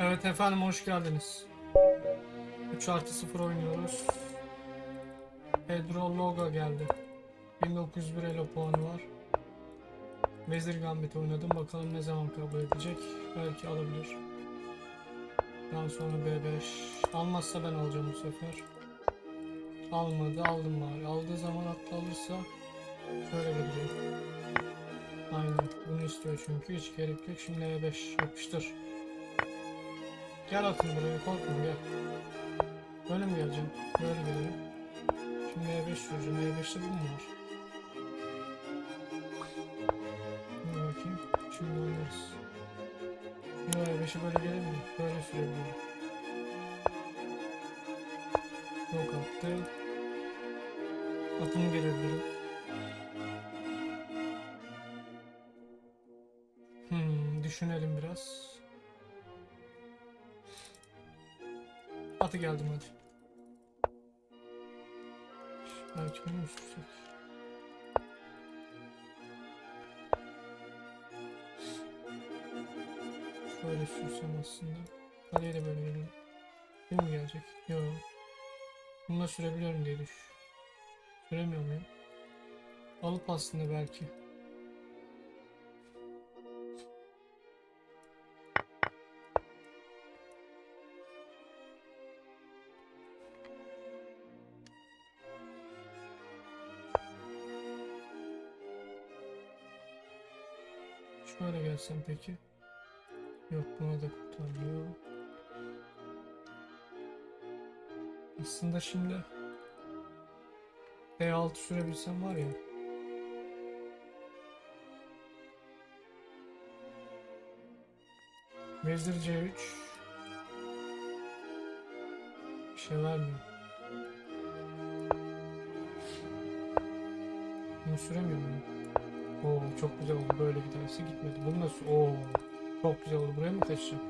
Evet efendim hoş geldiniz. 3 artı 0 oynuyoruz. Pedro Loga geldi. 1901 elo puanı var. Vezir Gambit oynadım. Bakalım ne zaman kabul edecek. Belki alabilir. Daha sonra B5. Almazsa ben alacağım bu sefer. Almadı aldım bari. Aldığı zaman atla alırsa şöyle gelecek. Aynen bunu istiyor çünkü hiç gerek yok. Şimdi E5 yapıştır. Gel atın buraya korkma gel. Böyle mi geleceğim? Böyle gelirim. Şimdi E5 süreceğim. E5'te bu mu var? Dur bakayım. Şimdi oynarız. Yo E5'e böyle gelir mi? Böyle sürebilirim. Yok attı. Atımı gelebilirim. Hmm, düşünelim biraz. Atı geldim hadi. Belki bunu sürsek? Şöyle sürsem aslında. Kaleye de böyle gelirim. Değil mi gelecek? Yok. Bununla sürebiliyorum diye düş. Süremiyor muyum? Alıp aslında belki. Şöyle gelsem peki. Yok buna da kurtarmıyor. Aslında şimdi E6 sürebilsem var ya. Vezir C3 Bir şey vermiyor. Bunu süremiyor muyum? Oo çok güzel oldu böyle giderse gitmedi. Bunu nasıl? Oo çok güzel oldu. Buraya mı kaçacağım?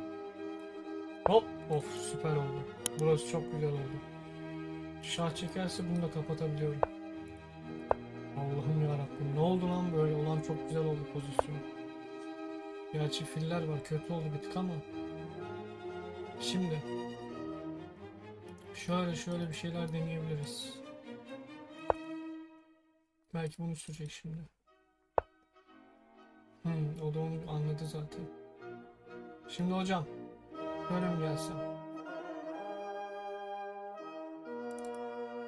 Hop of süper oldu. Burası çok güzel oldu. Şah çekerse bunu da kapatabiliyorum. Allah'ım yarabbim ne oldu lan böyle? Ulan çok güzel oldu pozisyon. Gerçi filler var kötü oldu bir tık ama. Şimdi. Şöyle şöyle bir şeyler deneyebiliriz. Belki bunu sürecek şimdi. Hmm, o da onu anladı zaten. Şimdi hocam. Böyle mi gelsem?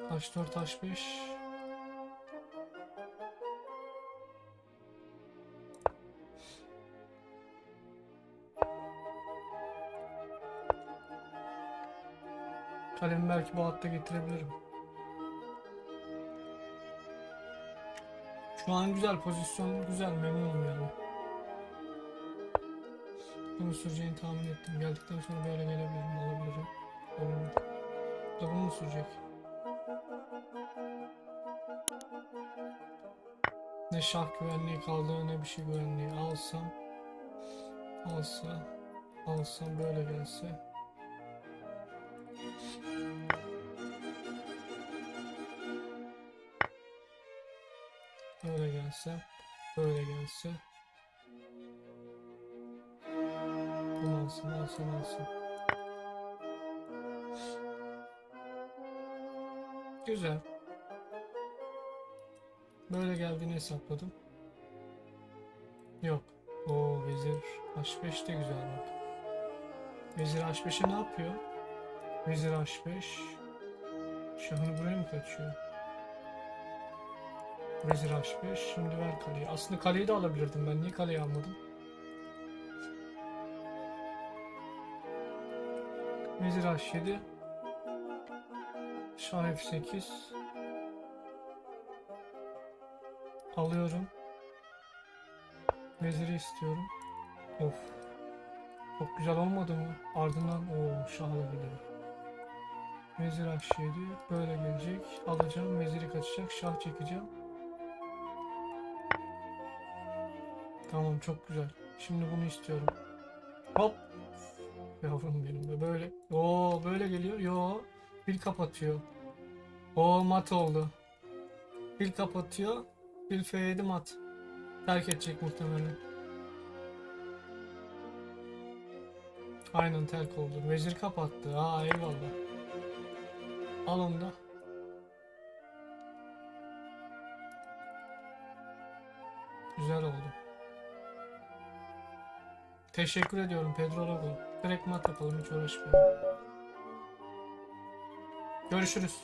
Taş 4 taş 5. Kalemi belki bu hatta getirebilirim. Şu an güzel pozisyon güzel memnunum yani. Bunu süreceğini tahmin ettim. Geldikten sonra böyle gelebilirim, alabilirim. Olur. Da bunu sürecek? Ne şah güvenliği kaldı ne bir şey güvenliği. Alsam, alsa, alsam böyle gelse. Gelse, böyle gelse. Bunu alsın, alsın, alsın. Güzel. Böyle geldiğini hesapladım. Yok. O vezir H5 de güzel bak. Vezir H5'e ne yapıyor? Vezir H5 Şahını buraya mı kaçıyor? Vezir H5 şimdi ver kaleyi. Aslında kaleyi de alabilirdim ben. Niye kaleyi almadım? Vezir H7 Şah F8 Alıyorum. Veziri istiyorum. Of. Çok güzel olmadı mı? Ardından o şahla gidiyor. Vezir H7 böyle gelecek. Alacağım. Veziri kaçacak. Şah çekeceğim. Tamam çok güzel. Şimdi bunu istiyorum. Hop. Yavrum benim de böyle. Oo böyle geliyor. Yo. Bir kapatıyor. O mat oldu. Bir kapatıyor. Bir F7 mat. Terk edecek muhtemelen. Aynen terk oldu. Vezir kapattı. Aa eyvallah. Al onu da. Güzel oldu. Teşekkür ediyorum Pedro Logo. Direkt mat yapalım hiç uğraşmayalım. Görüşürüz.